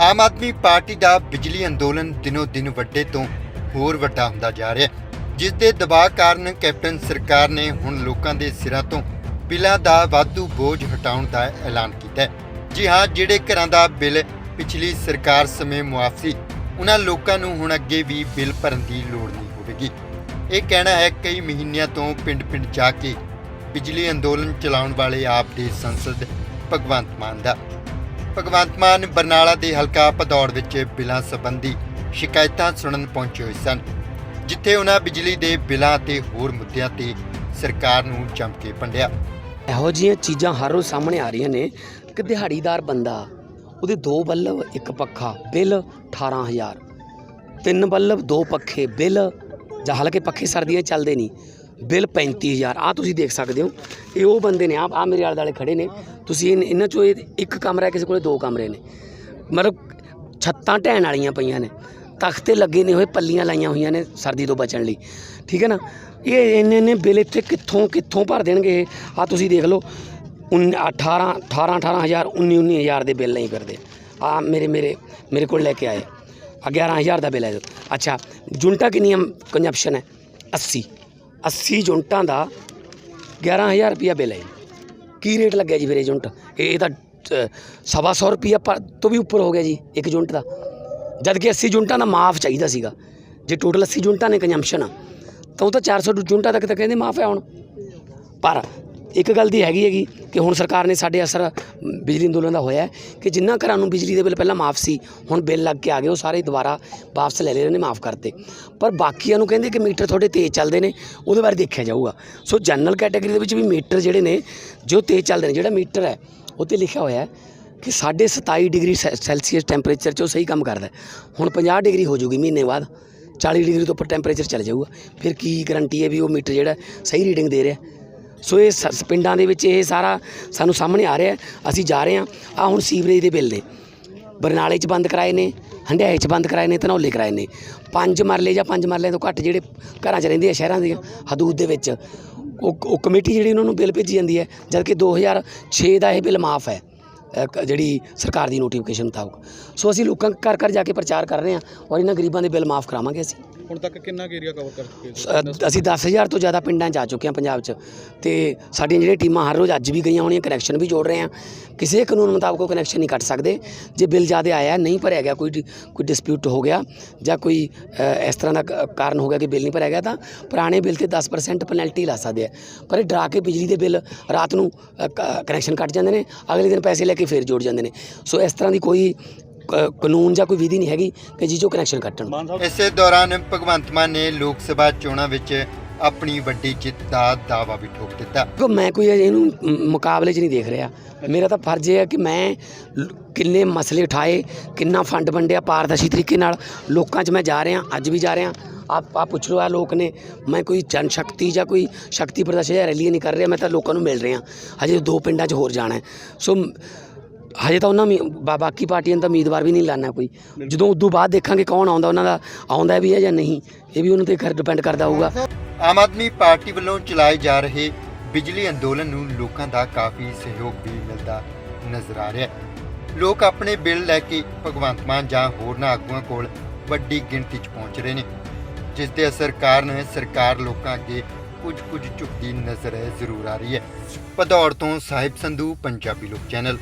Aam Aadmi party ਦਾ ਬਿਜਲੀ ਅੰਦੋਲਨ ਦਿਨੋ ਦਿਨ ਵੱਡੇ ਤੋਂ ਹੋਰ ਵੱਡਾ ਹੁੰਦਾ ਜਾ ਰਿਹਾ ਹੈ। ਜਿਸ ਦੇ ਦਬਾਅ ਕਾਰਨ ਕੈਪਟਨ ਸਰਕਾਰ ਨੇ ਹੁਣ ਲੋਕਾਂ ਦੇ ਸਿਰਾਂ ਤੋਂ ਬਿੱਲਾਂ ਦਾ ਵਾਧੂ ਬੋਝ ਹਟਾਉਣ ਦਾ ਐਲਾਨ ਕੀਤਾ ਹੈ। ਜੀ ਹਾਂ, ਜਿਹੜੇ ਘਰਾਂ ਦਾ ਬਿੱਲ ਪਿਛਲੀ ਸਰਕਾਰ ਸਮੇਂ ਮੁਆਫ ਸੀ, ਉਹਨਾਂ ਲੋਕਾਂ ਨੂੰ ਹੁਣ ਅੱਗੇ ਵੀ ਬਿੱਲ ਭਰਨ ਦੀ ਲੋੜ ਨਹੀਂ ਹੋਵੇਗੀ। ਇਹ ਕਹਿਣਾ ਹੈ, ਕਈ ਮਹੀਨਿਆਂ ਤੋਂ ਪਿੰਡ-ਪਿੰਡ ਜਾ ਕੇ ਬਿਜਲੀ ਅੰਦੋਲਨ ਚਲਾਉਣ ਵਾਲੇ ਆਪ ਦੇ ਸੰਸਦ ਭਗਵੰਤ ਮਾਨ ਦਾ। ਭਗਵੰਤ ਮਾਨ ਬਰਨਾਲਾ ਦੇ ਹਲਕਾ ਭਦੌੜ ਵਿੱਚ ਬਿੱਲਾਂ ਸੰਬੰਧੀ ਸ਼ਿਕਾਇਤਾਂ ਸੁਣਨ ਪਹੁੰਚੇ ਹੋਏ ਸਨ, ਜਿੱਥੇ ਉਹਨਾਂ ਬਿਜਲੀ ਦੇ ਬਿੱਲਾਂ ਤੇ ਹੋਰ ਮੁੱਦਿਆਂ ਤੇ ਸਰਕਾਰ ਨੂੰ ਜੰਮ ਕੇ ਪੰਡਿਆ। ਇਹੋ ਜਿਹੀਆਂ ਚੀਜ਼ਾਂ ਹਰ ਰੋਜ਼ ਸਾਹਮਣੇ ਆ ਰਹੀਆਂ ਨੇ ਕਿ ਦਿਹਾੜੀਦਾਰ ਬੰਦਾ, ਉਹਦੇ ਦੋ ਬੱਲਬ, ਇੱਕ ਪੱਖਾ, ਬਿੱਲ 18000 ਤਿੰਨ ਬੱਲਬ, ਦੋ ਪੱਖੇ, ਬਿੱਲ, ਜਾਂ ਹਾਲਾਂਕਿ ਪੱਖੇ ਸਰਦੀਆਂ ਚੱਲਦੇ ਨਹੀਂ। ਬਿੱਲ 35000 ਆ ਤੁਸੀਂ ਦੇਖ ਸਕਦੇ ਹੋ। ਇਹ ਉਹ ਬੰਦੇ ਨੇ ਆ ਆ ਮੇਰੇ ਆਲੇ ਦੁਆਲੇ ਖੜੇ ਨੇ। ਤੁਸੀਂ ਇਨ- ਇਹਨਾਂ ਚੋਂ ਇਹ ਇੱਕ ਕਮਰਾ, ਕਿਸੇ ਕੋਲੇ ਦੋ ਕਮਰੇ ਨੇ। ਮਤਲਬ ਛੱਤਾਂ ਢਹਿਣ ਵਾਲੀਆਂ ਪਈਆਂ ਨੇ। ਤਖਤੇ ਲੱਗੇ ਨੇ ਹੋਏ, ਪੱਲੀਆਂ ਲਾਈਆਂ ਹੋਈਆਂ ਨੇ ਸਰਦੀ ਤੋਂ ਬਚਣ ਲਈ। ਠੀਕ ਹੈ ਨਾ? ਇਹ ਇੰਨੇ ਇੰਨੇ ਬਿੱਲ ਇੱਥੇ ਕਿੱਥੋਂ ਕਿੱਥੋਂ ਭਰ ਦੇਣਗੇ ਆ ਤੁਸੀਂ ਦੇਖ ਲਓ। ਉਨ- 18 18 18000 19 19000 ਦੇ ਬਿੱਲ ਨਹੀਂ ਫਿਰਦੇ ਆ ਮੇਰੇ ਮੇਰੇ ਮੇਰੇ ਕੋਲ ਲੈ ਕੇ ਆਏ। ਆ 11000 ਦਾ ਬਿੱਲ ਹੈ। ਅੱਛਾ ਜੁੰਟਾ ਕਿੰਨੀ ਕੰਜਪਸ਼ਨ ਹੈ? 80 80 ਯੂਨਿਟਾਂ ਦਾ 11000 ਰੁਪਿਆ ਬਿੱਲ ਹੈ ਕੀ ਰੇਟ ਲੱਗਿਆ ਜੀ ਫਿਰ ਇਹ ਯੂਨਿਟ? ਇਹ ਤਾਂ ਸਵਾ ਸੌ ਰੁਪਿਆ ਪਰ ਤੋਂ ਵੀ ਉੱਪਰ ਹੋ ਗਿਆ ਜੀ, ਇੱਕ ਯੂਨਿਟ ਦਾ। ਜਦ ਕਿ 80 ਯੂਨਿਟਾਂ ਦਾ ਮਾਫ ਚਾਹੀਦਾ ਸੀਗਾ। ਜੇ ਟੋਟਲ 80 ਯੂਨਿਟਾਂ ਨੇ ਕੰਜੰਪਸ਼ਨ ਤਾਂ ਉਹ ਤਾਂ 400 ਯੂਨਿਟਾਂ ਤੱਕ ਤਾਂ ਕਹਿੰਦੇ ਮਾਫ ਹੈ ਹੁਣ। ਪਰ ਇੱਕ ਗੱਲ ਦੀ ਹੈਗੀ ਹੈਗੀ ਕਿ ਹੁਣ ਸਰਕਾਰ ਨੇ ਸਾਡੇ ਅਸਰ ਬਿਜਲੀ ਅੰਦੋਲਨ ਦਾ ਹੋਇਆ ਕਿ ਜਿੰਨਾ ਘਰਾਂ ਨੂੰ ਬਿਜਲੀ ਦੇ ਬਿੱਲ ਪਹਿਲਾਂ ਮਾਫ ਸੀ, ਹੁਣ ਬਿੱਲ ਲੱਗ ਕੇ ਆ ਗਏ, ਉਹ ਸਾਰੇ ਦੁਬਾਰਾ ਵਾਪਸ ਲੈ ਲਏ ਨੇ ਮਾਫ ਕਰਤੇ। ਪਰ ਬਾਕੀਆਂ ਨੂੰ ਕਹਿੰਦੇ ਕਿ ਮੀਟਰ ਤੁਹਾਡੇ ਤੇਜ਼ ਚੱਲਦੇ ਨੇ, ਉਹਦੇ ਬਾਰੇ ਦੇਖਿਆ ਜਾਊਗਾ। ਸੋ ਜਨਰਲ ਕੈਟਾਗਰੀ ਦੇ ਵਿੱਚ ਵੀ ਮੀਟਰ ਜਿਹੜੇ ਨੇ, ਜੋ ਤੇਜ਼ ਚੱਲਦੇ ਨੇ, ਜਿਹੜਾ ਮੀਟਰ ਹੈ ਉਹ 'ਤੇ ਲਿਖਿਆ ਹੋਇਆ ਹੈ ਕਿ ਸਾਢੇ 27 ਡਿਗਰੀ ਸੈ- ਸੈਲਸੀਅਸ ਟੈਂਪਰੇਚਰ 'ਚ ਉਹ ਸਹੀ ਕੰਮ ਕਰਦਾ ਹੁਣ 50 ਡਿਗਰੀ ਹੋ ਜੂਗੀ ਮਹੀਨੇ ਬਾਅਦ 40 ਡਿਗਰੀ ਤੋਂ ਉੱਪਰ ਟੈਂਪਰੇਚਰ ਚੱਲ ਜਾਊਗਾ। ਫਿਰ ਕੀ ਗਰੰਟੀ ਹੈ ਵੀ ਉਹ ਮੀਟਰ ਜਿਹੜਾ ਸਹੀ ਰੀਡਿੰਗ ਦੇ ਰਿਹਾ ਸੋ ਇਹ ਸ- ਪਿੰਡਾਂ ਦੇ ਵਿੱਚ ਇਹ ਸਾਰਾ ਸਾਨੂੰ ਸਾਹਮਣੇ ਆ ਰਿਹਾ ਹੈ। ਅਸੀਂ ਜਾ ਰਹੇ ਹਾਂ। ਆ ਹੁਣ ਸੀਵਰੇਜ ਦੇ ਬਿੱਲ ਨੇ। ਬਰਨਾਲੇ 'ਚ ਬੰਦ ਕਰਾਏ ਨੇ ਹੰਡਿਆਏ 'ਚ ਬੰਦ ਕਰਾਏ ਨੇ ਧਨੌਲੇ ਕਰਾਏ ਨੇ। ਪੰਜ ਮਰਲੇ ਜਾਂ ਪੰਜ ਮਰਲਿਆਂ ਤੋਂ ਘੱਟ ਜਿਹੜੇ ਘਰਾਂ 'ਚ ਰਹਿੰਦੇ ਆ ਸ਼ਹਿਰਾਂ ਦੀਆਂ ਹਦੂਦ ਦੇ ਵਿੱਚ ਉਹ ਉਹ ਕਮੇਟੀ ਜਿਹੜੀ ਉਹਨਾਂ ਨੂੰ ਬਿੱਲ ਭੇਜੀ ਜਾਂਦੀ ਹੈ ਜਦ ਕਿ 2006 ਦਾ ਇਹ ਬਿੱਲ ਮਾਫ ਹੈ ਅ, ਕ- ਜਿਹੜੀ ਸਰਕਾਰ ਦੀ ਨੋਟੀਫਿਕੇਸ਼ਨ ਮੁਤਾਬਕ। ਸੋ ਅਸੀਂ ਲੋਕਾਂ ਘਰ ਘਰ ਜਾ ਕੇ ਪ੍ਰਚਾਰ ਕਰ ਰਹੇ ਹਾਂ ਔਰ ਇਹਨਾਂ ਗਰੀਬਾਂ ਦੇ ਬਿੱਲ ਮਾਫ ਕਰਾਵਾਂਗੇ ਅਸੀਂ। ਹੁਣ ਤੱਕ ਕਿੰਨਾ ਏਰੀਆ ਕਵਰ ਕਰ ਚੁੱਕੇ ਹੋ ਅ, ਅਸੀਂ 10000 ਤੋਂ ਜ਼ਿਆਦਾ ਪਿੰਡਾਂ 'ਚ ਜਾ ਚੁੱਕੇ ਹਾਂ ਪੰਜਾਬ 'ਚ। ਤੇ ਸਾਡੀਆਂ ਜਿਹੜੀਆਂ ਟੀਮਾਂ ਹਰ ਰੋਜ਼ ਅੱਜ ਵੀ ਗਈਆਂ ਹੋਣੀਆਂ ਕਨੈਕਸ਼ਨ ਵੀ ਜੋੜ ਰਹੇ ਹਾਂ। ਕਿਸੇ ਕਾਨੂੰਨ ਮੁਤਾਬਕ ਉਹ ਕਨੈਕਸ਼ਨ ਨਹੀਂ ਕੱਟ ਸਕਦੇ। ਜੇ ਬਿੱਲ ਜ਼ਿਆਦਾ ਆਇਆ ਨਹੀਂ ਭਰਿਆ ਗਿਆ ਕੋਈ ਡਿ- ਕੋਈ ਡਿਸਪਿਊਟ ਹੋ ਗਿਆ ਜਾਂ ਕੋਈ ਅ, ਇਸ ਤਰ੍ਹਾਂ ਦਾ ਕ- ਕਾਰਨ ਹੋ ਗਿਆ ਕਿ ਬਿੱਲ ਨਹੀਂ ਭਰਿਆ ਗਿਆ ਤਾਂ ਪੁਰਾਣੇ ਬਿੱਲ ਤੇ 10% ਪੈਨਲਟੀ ਲਾ ਸਕਦੇ ਆ। ਪਰ ਇਹ ਡਰਾ ਕੇ ਬਿਜਲੀ ਦੇ ਬਿੱਲ ਰਾਤ ਨੂੰ ਕ- ਕਨੈਕਸ਼ਨ ਕੱਟ ਜਾਂਦੇ ਨੇ ਅਗਲੇ ਦਿਨ ਪੈਸੇ ਲੈ ਕੇ ਫੇਰ ਜੋੜ ਜਾਂਦੇ ਨੇ। ਸੋ ਇਸ ਤਰ੍ਹਾਂ ਦੀ ਕੋਈ ਕਾਨੂੰਨ ਜਾਂ ਕੋਈ ਵਿਧੀ ਨਹੀਂ ਹੈਗੀ ਕਿ ਜਿਸ 'ਚੋਂ ਕਨੈਕਸ਼ਨ ਕੱਟਣ। ਇਸੇ ਦੌਰਾਨ ਭਗਵੰਤ ਮਾਨ ਨੇ ਲੋਕ ਸਭਾ ਚੋਣਾਂ ਵਿੱਚ ਆਪਣੀ ਵੱਡੀ ਜਿੱਤ ਦਾ ਦਾਅਵਾ ਵੀ ਠੋਕ ਦਿੱਤਾ। ਕੋ ਮੈਂ ਕੋਈ ਇਹਨੂੰ ਮ- ਮੁਕਾਬਲੇ 'ਚ ਨਹੀਂ ਦੇਖ ਰਿਹਾ। ਮੇਰਾ ਤਾਂ ਫਰਜ਼ ਇਹ ਹੈ ਕਿ ਮੈਂ ਲ- ਕਿੰਨੇ ਮਸਲੇ ਉਠਾਏ ਕਿੰਨਾ ਫੰਡ ਵੰਡਿਆ ਪਾਰਦਰਸ਼ੀ ਤਰੀਕੇ ਨਾਲ। ਲੋਕਾਂ 'ਚ ਮੈਂ ਜਾ ਰਿਹਾ ਅੱਜ ਵੀ ਜਾ ਰਿਹਾ। ਆਪ ਆਪ ਪੁੱਛ ਲਓ ਆ ਲੋਕ ਨੇ। ਮੈਂ ਕੋਈ ਜਨ ਸ਼ਕਤੀ ਜਾਂ ਕੋਈ ਸ਼ਕਤੀ ਪ੍ਰਦਰਸ਼ਨ ਜਾਂ ਰੈਲੀ ਨਹੀਂ ਕਰ ਰਿਹਾ ਮੈਂ ਤਾਂ ਲੋਕਾਂ ਨੂੰ ਮਿਲ ਰਿਹਾ। ਹਜੇ ਦੋ ਪਿੰਡਾਂ 'ਚ ਹੋਰ ਜਾਣਾ ਹੈ। ਸੋ ਮ- ਹਜੇ ਤਾਂ ਉਹਨਾਂ ਮੀ- ਬਾ- ਬਾਕੀ ਪਾਰਟੀਆਂ ਦਾ ਉਮੀਦਵਾਰ ਵੀ ਨਹੀਂ ਲਾਣਾ ਕੋਈ। ਜਦੋਂ ਉਦੋਂ ਬਾਅਦ ਦੇਖਾਂਗੇ ਕੌਣ ਆਉਂਦਾ, ਉਹਨਾਂ ਦਾ ਆਉਂਦਾ ਵੀ ਹੈ ਜਾਂ ਨਹੀਂ, ਇਹ ਵੀ ਉਹਨਾਂ ਤੇ ਖੈਰ ਡਿਪੈਂਡ ਕਰਦਾ ਹੋਊਗਾ। ਆਮ ਆਦਮੀ ਪਾਰਟੀ ਵੱਲੋਂ ਚਲਾਏ ਜਾ ਰਹੇ ਬਿਜਲੀ ਅੰਦੋਲਨ ਨੂੰ ਲੋਕਾਂ ਦਾ ਕਾਫੀ ਸਹਿਯੋਗ ਵੀ ਮਿਲਦਾ ਨਜ਼ਰ ਆ ਰਿਹਾ ਹੈ। ਲੋਕ ਆਪਣੇ ਬਿੱਲ ਲੈ ਕੇ ਭਗਵੰਤ ਮਾਨ ਜਾਂ ਹੋਰਨਾਂ ਆਗੂਆਂ ਕੋਲ ਵੱਡੀ ਗਿਣਤੀ 'ਚ ਪਹੁੰਚ ਰਹੇ ਨੇ, ਜਿਸ ਦੇ ਅਸਰ ਕਾਰਨ ਸਰਕਾਰ ਲੋਕਾਂ ਅੱਗੇ ਕੁਝ ਕੁਝ ਝੁਕਦੀ ਨਜ਼ਰ ਜ਼ਰੂਰ ਆ ਰਹੀ ਹੈ। ਭਦੌੜ ਤੋਂ ਸਾਹਿਬ ਸੰਧੂ, ਪੰਜਾਬੀ ਲੋਕ ਚੈਨਲ।